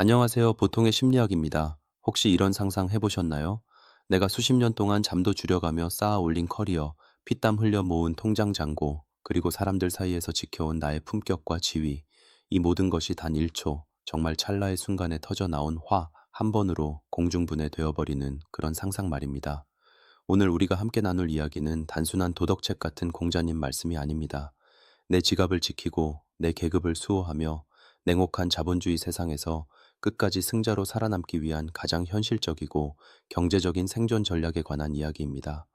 안녕하세요. 보통의 심리학입니다. 혹시 이런 상상 해보셨나요? 내가 수십 년 동안 잠도 줄여가며 쌓아 올린 커리어, 피땀 흘려 모은 통장 잔고, 그리고 사람들 사이에서 지켜온 나의 품격과 지위, 이 모든 것이 단 1초, 정말 찰나의 순간에 터져 나온 화 한 번으로 공중분해 되어버리는 그런 상상 말입니다. 오늘 우리가 함께 나눌 이야기는 단순한 도덕책 같은 공자님 말씀이 아닙니다. 내 지갑을 지키고 내 계급을 수호하며 냉혹한 자본주의 세상에서 끝까지 승자로 살아남기 위한 가장 현실적이고 경제적인 생존 전략에 관한 이야기입니다.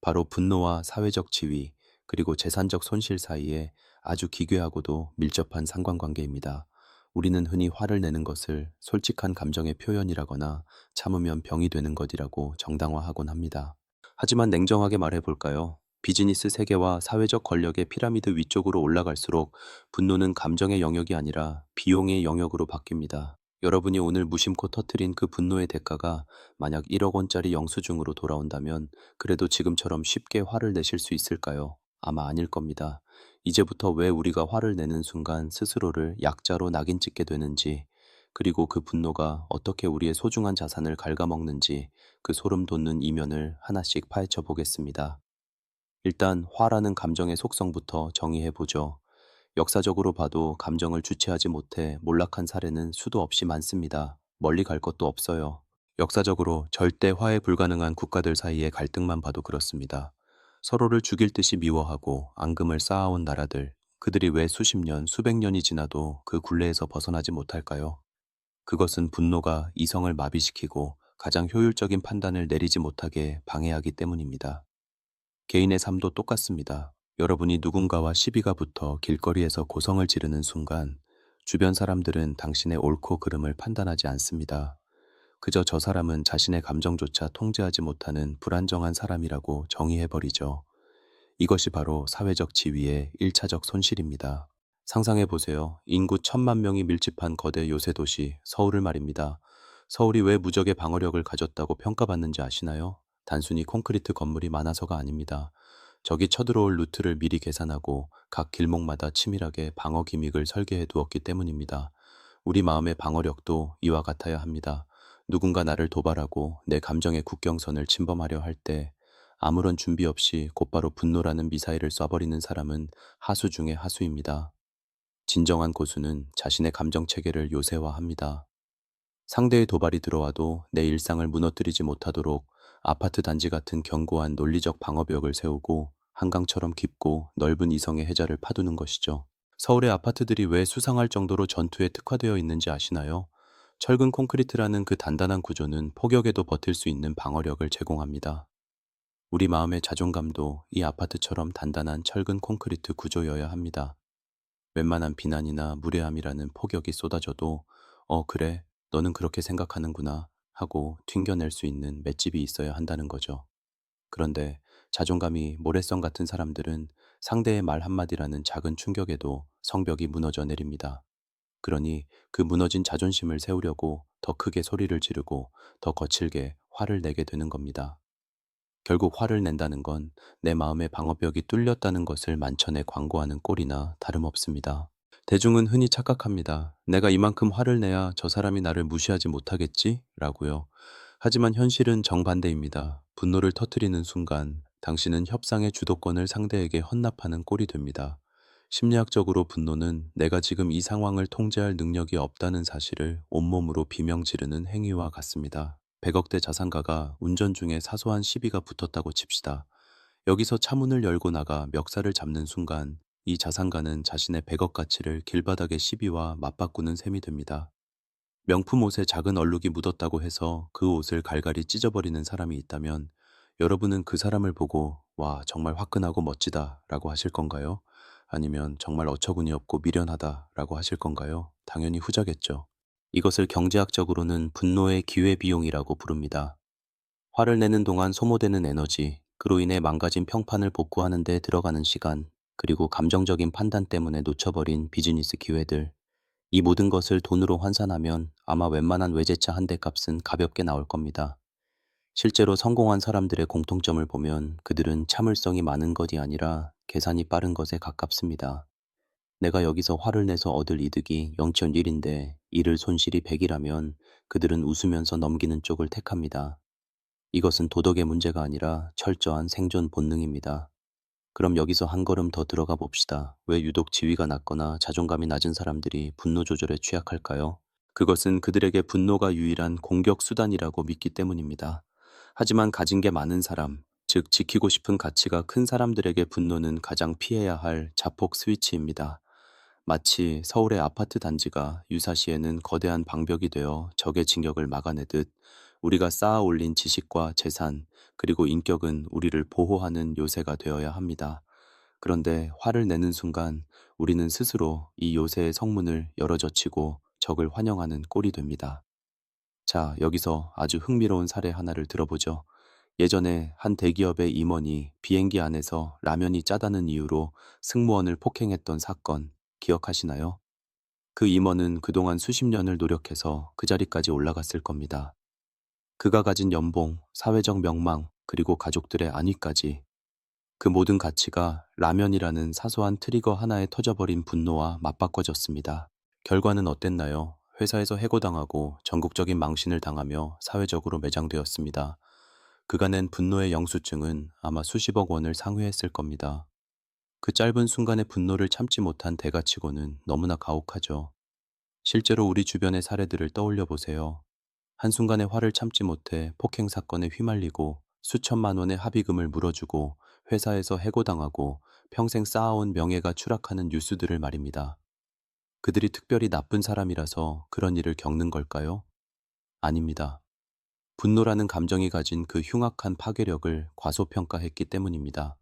바로 분노와 사회적 지위, 그리고 재산적 손실 사이에 아주 기괴하고도 밀접한 상관관계입니다. 우리는 흔히 화를 내는 것을 솔직한 감정의 표현이라거나 참으면 병이 되는 것이라고 정당화하곤 합니다. 하지만 냉정하게 말해볼까요? 비즈니스 세계와 사회적 권력의 피라미드 위쪽으로 올라갈수록 분노는 감정의 영역이 아니라 비용의 영역으로 바뀝니다. 여러분이 오늘 무심코 터트린 그 분노의 대가가 만약 1억 원짜리 영수증으로 돌아온다면 그래도 지금처럼 쉽게 화를 내실 수 있을까요? 아마 아닐 겁니다. 이제부터 왜 우리가 화를 내는 순간 스스로를 약자로 낙인 찍게 되는지, 그리고 그 분노가 어떻게 우리의 소중한 자산을 갉아먹는지 그 소름 돋는 이면을 하나씩 파헤쳐 보겠습니다. 일단 화라는 감정의 속성부터 정의해 보죠. 역사적으로 봐도 감정을 주체하지 못해 몰락한 사례는 수도 없이 많습니다. 멀리 갈 것도 없어요. 역사적으로 절대 화해 불가능한 국가들 사이의 갈등만 봐도 그렇습니다. 서로를 죽일 듯이 미워하고 앙금을 쌓아온 나라들, 그들이 왜 수십 년, 수백 년이 지나도 그 굴레에서 벗어나지 못할까요? 그것은 분노가 이성을 마비시키고 가장 효율적인 판단을 내리지 못하게 방해하기 때문입니다. 개인의 삶도 똑같습니다. 여러분이 누군가와 시비가 붙어 길거리에서 고성을 지르는 순간 주변 사람들은 당신의 옳고 그름을 판단하지 않습니다. 그저 저 사람은 자신의 감정조차 통제하지 못하는 불안정한 사람이라고 정의해버리죠. 이것이 바로 사회적 지위의 1차적 손실입니다. 상상해 보세요. 인구 천만 명이 밀집한 거대 요새 도시 서울을 말입니다. 서울이 왜 무적의 방어력을 가졌다고 평가받는지 아시나요? 단순히 콘크리트 건물이 많아서가 아닙니다. 적이 쳐들어올 루트를 미리 계산하고 각 길목마다 치밀하게 방어 기믹을 설계해 두었기 때문입니다. 우리 마음의 방어력도 이와 같아야 합니다. 누군가 나를 도발하고 내 감정의 국경선을 침범하려 할 때 아무런 준비 없이 곧바로 분노라는 미사일을 쏴버리는 사람은 하수 중의 하수입니다. 진정한 고수는 자신의 감정 체계를 요새화합니다. 상대의 도발이 들어와도 내 일상을 무너뜨리지 못하도록 아파트 단지 같은 견고한 논리적 방어벽을 세우고 한강처럼 깊고 넓은 이성의 해자를 파두는 것이죠. 서울의 아파트들이 왜 수상할 정도로 전투에 특화되어 있는지 아시나요? 철근 콘크리트라는 그 단단한 구조는 폭격에도 버틸 수 있는 방어력을 제공합니다. 우리 마음의 자존감도 이 아파트처럼 단단한 철근 콘크리트 구조여야 합니다. 웬만한 비난이나 무례함이라는 폭격이 쏟아져도 어, 그래, 너는 그렇게 생각하는구나 하고 튕겨낼 수 있는 맷집이 있어야 한다는 거죠. 그런데 자존감이 모래성 같은 사람들은 상대의 말 한마디라는 작은 충격에도 성벽이 무너져 내립니다. 그러니 그 무너진 자존심을 세우려고 더 크게 소리를 지르고 더 거칠게 화를 내게 되는 겁니다. 결국 화를 낸다는 건 내 마음의 방어벽이 뚫렸다는 것을 만천에 광고하는 꼴이나 다름없습니다. 대중은 흔히 착각합니다. 내가 이만큼 화를 내야 저 사람이 나를 무시하지 못하겠지? 라고요. 하지만 현실은 정반대입니다. 분노를 터뜨리는 순간 당신은 협상의 주도권을 상대에게 헌납하는 꼴이 됩니다. 심리학적으로 분노는 내가 지금 이 상황을 통제할 능력이 없다는 사실을 온몸으로 비명 지르는 행위와 같습니다. 100억대 자산가가 운전 중에 사소한 시비가 붙었다고 칩시다. 여기서 차문을 열고 나가 멱살을 잡는 순간 이 자산가는 자신의 100억 가치를 길바닥의 시비와 맞바꾸는 셈이 됩니다. 명품 옷에 작은 얼룩이 묻었다고 해서 그 옷을 갈갈이 찢어버리는 사람이 있다면 여러분은 그 사람을 보고 와 정말 화끈하고 멋지다 라고 하실 건가요? 아니면 정말 어처구니 없고 미련하다 라고 하실 건가요? 당연히 후자겠죠. 이것을 경제학적으로는 분노의 기회비용이라고 부릅니다. 화를 내는 동안 소모되는 에너지, 그로 인해 망가진 평판을 복구하는 데 들어가는 시간, 그리고 감정적인 판단 때문에 놓쳐버린 비즈니스 기회들, 이 모든 것을 돈으로 환산하면 아마 웬만한 외제차 한 대 값은 가볍게 나올 겁니다. 실제로 성공한 사람들의 공통점을 보면 그들은 참을성이 많은 것이 아니라 계산이 빠른 것에 가깝습니다. 내가 여기서 화를 내서 얻을 이득이 0.1인데 이를 손실이 100이라면 그들은 웃으면서 넘기는 쪽을 택합니다. 이것은 도덕의 문제가 아니라 철저한 생존 본능입니다. 그럼 여기서 한 걸음 더 들어가 봅시다. 왜 유독 지위가 낮거나 자존감이 낮은 사람들이 분노 조절에 취약할까요? 그것은 그들에게 분노가 유일한 공격 수단이라고 믿기 때문입니다. 하지만 가진 게 많은 사람, 즉 지키고 싶은 가치가 큰 사람들에게 분노는 가장 피해야 할 자폭 스위치입니다. 마치 서울의 아파트 단지가 유사시에는 거대한 방벽이 되어 적의 진격을 막아내듯 우리가 쌓아 올린 지식과 재산, 그리고 인격은 우리를 보호하는 요새가 되어야 합니다. 그런데 화를 내는 순간 우리는 스스로 이 요새의 성문을 열어젖히고 적을 환영하는 꼴이 됩니다. 자, 여기서 아주 흥미로운 사례 하나를 들어보죠. 예전에 한 대기업의 임원이 비행기 안에서 라면이 짜다는 이유로 승무원을 폭행했던 사건 기억하시나요? 그 임원은 그동안 수십 년을 노력해서 그 자리까지 올라갔을 겁니다. 그가 가진 연봉, 사회적 명망, 그리고 가족들의 안위까지 그 모든 가치가 라면이라는 사소한 트리거 하나에 터져버린 분노와 맞바꿔졌습니다. 결과는 어땠나요? 회사에서 해고당하고 전국적인 망신을 당하며 사회적으로 매장되었습니다. 낸 분노의 영수증은 아마 수십억 원을 상회했을 겁니다. 그 짧은 순간의 분노를 참지 못한 대가치고는 너무나 가혹하죠. 실제로 우리 주변의 사례들을 떠올려 보세요. 한순간에 화를 참지 못해 폭행 사건에 휘말리고 수천만 원의 합의금을 물어주고 회사에서 해고당하고 평생 쌓아온 명예가 추락하는 뉴스들을 말입니다. 그들이 특별히 나쁜 사람이라서 그런 일을 겪는 걸까요? 아닙니다. 분노라는 감정이 가진 그 흉악한 파괴력을 과소평가했기 때문입니다.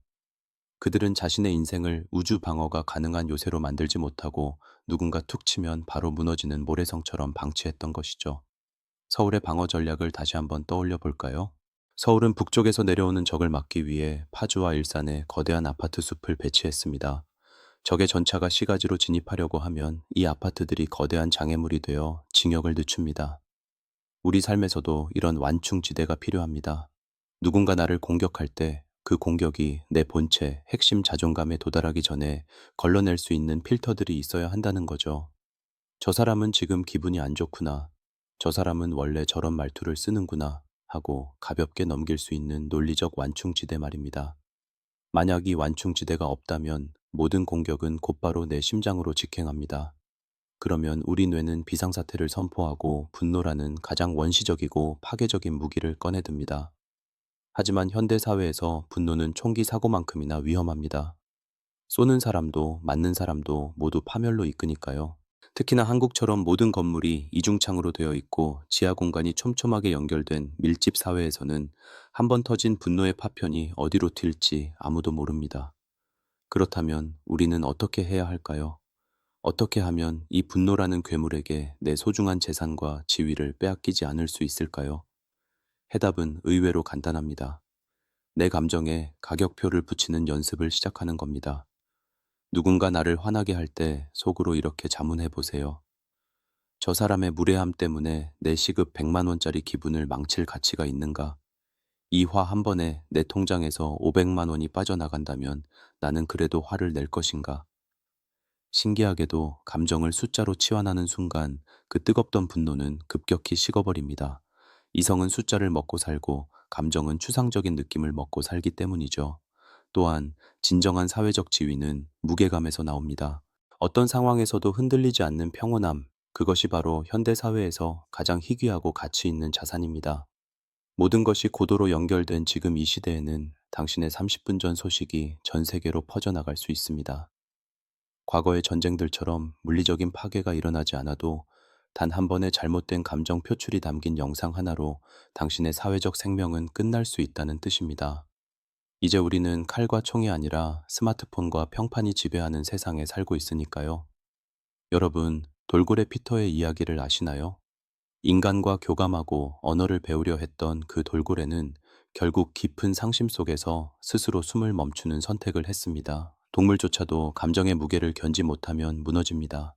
그들은 자신의 인생을 우주 방어가 가능한 요새로 만들지 못하고 누군가 툭 치면 바로 무너지는 모래성처럼 방치했던 것이죠. 서울의 방어 전략을 다시 한번 떠올려 볼까요? 서울은 북쪽에서 내려오는 적을 막기 위해 파주와 일산에 거대한 아파트 숲을 배치했습니다. 적의 전차가 시가지로 진입하려고 하면 이 아파트들이 거대한 장애물이 되어 징역을 늦춥니다. 우리 삶에서도 이런 완충지대가 필요합니다. 누군가 나를 공격할 때 그 공격이 내 본체, 핵심 자존감에 도달하기 전에 걸러낼 수 있는 필터들이 있어야 한다는 거죠. 저 사람은 지금 기분이 안 좋구나. 저 사람은 원래 저런 말투를 쓰는구나 하고 가볍게 넘길 수 있는 논리적 완충지대 말입니다. 만약 이 완충지대가 없다면 모든 공격은 곧바로 내 심장으로 직행합니다. 그러면 우리 뇌는 비상사태를 선포하고 분노라는 가장 원시적이고 파괴적인 무기를 꺼내듭니다. 하지만 현대사회에서 분노는 총기 사고만큼이나 위험합니다. 쏘는 사람도 맞는 사람도 모두 파멸로 이끄니까요. 특히나 한국처럼 모든 건물이 이중창으로 되어 있고 지하 공간이 촘촘하게 연결된 밀집 사회에서는 한 번 터진 분노의 파편이 어디로 튈지 아무도 모릅니다. 그렇다면 우리는 어떻게 해야 할까요? 어떻게 하면 이 분노라는 괴물에게 내 소중한 재산과 지위를 빼앗기지 않을 수 있을까요? 해답은 의외로 간단합니다. 내 감정에 가격표를 붙이는 연습을 시작하는 겁니다. 누군가 나를 화나게 할 때 속으로 이렇게 자문해 보세요. 저 사람의 무례함 때문에 내 시급 100만 원짜리 기분을 망칠 가치가 있는가? 이 화 한 번에 내 통장에서 500만 원이 빠져나간다면 나는 그래도 화를 낼 것인가? 신기하게도 감정을 숫자로 치환하는 순간 그 뜨겁던 분노는 급격히 식어버립니다. 이성은 숫자를 먹고 살고 감정은 추상적인 느낌을 먹고 살기 때문이죠. 또한 진정한 사회적 지위는 무게감에서 나옵니다. 어떤 상황에서도 흔들리지 않는 평온함, 그것이 바로 현대 사회에서 가장 희귀하고 가치 있는 자산입니다. 모든 것이 고도로 연결된 지금 이 시대에는 당신의 30분 전 소식이 전 세계로 퍼져나갈 수 있습니다. 과거의 전쟁들처럼 물리적인 파괴가 일어나지 않아도 단 한 번의 잘못된 감정 표출이 담긴 영상 하나로 당신의 사회적 생명은 끝날 수 있다는 뜻입니다. 이제 우리는 칼과 총이 아니라 스마트폰과 평판이 지배하는 세상에 살고 있으니까요. 여러분, 돌고래 피터의 이야기를 아시나요? 인간과 교감하고 언어를 배우려 했던 그 돌고래는 결국 깊은 상심 속에서 스스로 숨을 멈추는 선택을 했습니다. 동물조차도 감정의 무게를 견지 못하면 무너집니다.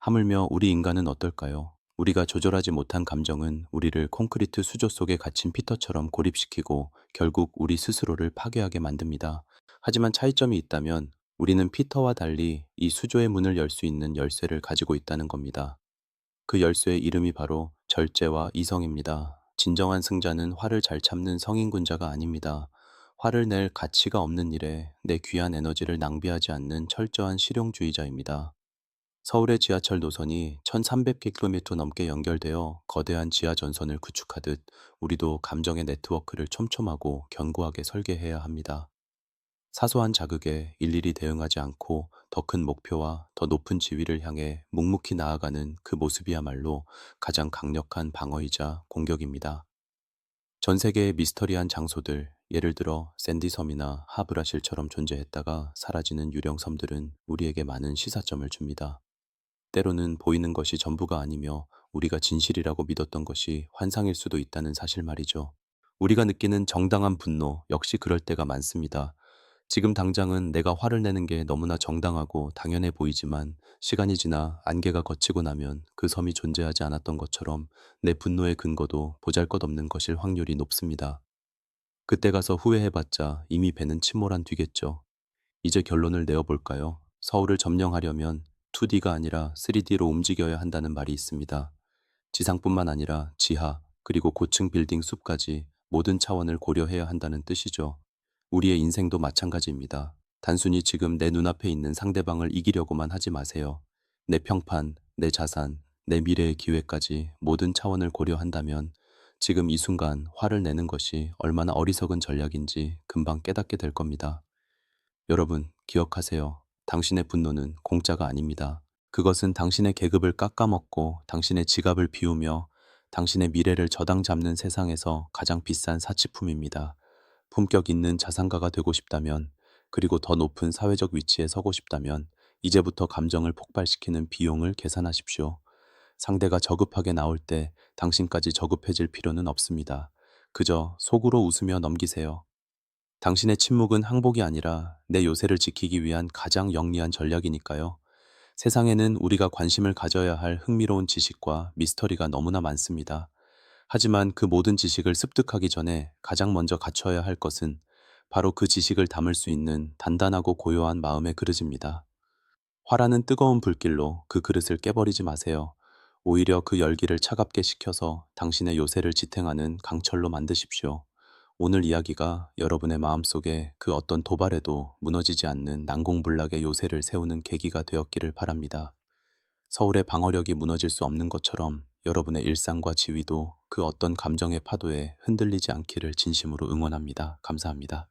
하물며 우리 인간은 어떨까요? 우리가 조절하지 못한 감정은 우리를 콘크리트 수조 속에 갇힌 피터처럼 고립시키고 결국 우리 스스로를 파괴하게 만듭니다. 하지만 차이점이 있다면 우리는 피터와 달리 이 수조의 문을 열 수 있는 열쇠를 가지고 있다는 겁니다. 그 열쇠의 이름이 바로 절제와 이성입니다. 진정한 승자는 화를 잘 참는 성인군자가 아닙니다. 화를 낼 가치가 없는 일에 내 귀한 에너지를 낭비하지 않는 철저한 실용주의자입니다. 서울의 지하철 노선이 1300km 넘게 연결되어 거대한 지하 전선을 구축하듯 우리도 감정의 네트워크를 촘촘하고 견고하게 설계해야 합니다. 사소한 자극에 일일이 대응하지 않고 더 큰 목표와 더 높은 지위를 향해 묵묵히 나아가는 그 모습이야말로 가장 강력한 방어이자 공격입니다. 전 세계의 미스터리한 장소들, 예를 들어 샌디섬이나 하브라실처럼 존재했다가 사라지는 유령 섬들은 우리에게 많은 시사점을 줍니다. 때로는 보이는 것이 전부가 아니며 우리가 진실이라고 믿었던 것이 환상일 수도 있다는 사실 말이죠. 우리가 느끼는 정당한 분노 역시 그럴 때가 많습니다. 지금 당장은 내가 화를 내는 게 너무나 정당하고 당연해 보이지만 시간이 지나 안개가 걷히고 나면 그 섬이 존재하지 않았던 것처럼 내 분노의 근거도 보잘 것 없는 것일 확률이 높습니다. 그때 가서 후회해봤자 이미 배는 침몰한 뒤겠죠. 이제 결론을 내어볼까요? 서울을 점령하려면 2D가 아니라 3D로 움직여야 한다는 말이 있습니다. 지상뿐만 아니라 지하, 그리고 고층 빌딩 숲까지 모든 차원을 고려해야 한다는 뜻이죠. 우리의 인생도 마찬가지입니다. 단순히 지금 내 눈앞에 있는 상대방을 이기려고만 하지 마세요. 내 평판, 내 자산, 내 미래의 기회까지 모든 차원을 고려한다면 지금 이 순간 화를 내는 것이 얼마나 어리석은 전략인지 금방 깨닫게 될 겁니다. 여러분, 기억하세요. 당신의 분노는 공짜가 아닙니다. 그것은 당신의 계급을 깎아먹고 당신의 지갑을 비우며 당신의 미래를 저당 잡는 세상에서 가장 비싼 사치품입니다. 품격 있는 자산가가 되고 싶다면, 그리고 더 높은 사회적 위치에 서고 싶다면, 이제부터 감정을 폭발시키는 비용을 계산하십시오. 상대가 저급하게 나올 때 당신까지 저급해질 필요는 없습니다. 그저 속으로 웃으며 넘기세요. 당신의 침묵은 항복이 아니라 내 요새를 지키기 위한 가장 영리한 전략이니까요. 세상에는 우리가 관심을 가져야 할 흥미로운 지식과 미스터리가 너무나 많습니다. 하지만 그 모든 지식을 습득하기 전에 가장 먼저 갖춰야 할 것은 바로 그 지식을 담을 수 있는 단단하고 고요한 마음의 그릇입니다. 화라는 뜨거운 불길로 그 그릇을 깨버리지 마세요. 오히려 그 열기를 차갑게 식혀서 당신의 요새를 지탱하는 강철로 만드십시오. 오늘 이야기가 여러분의 마음속에 그 어떤 도발에도 무너지지 않는 난공불락의 요새를 세우는 계기가 되었기를 바랍니다. 서울의 방어력이 무너질 수 없는 것처럼 여러분의 일상과 지위도 그 어떤 감정의 파도에 흔들리지 않기를 진심으로 응원합니다. 감사합니다.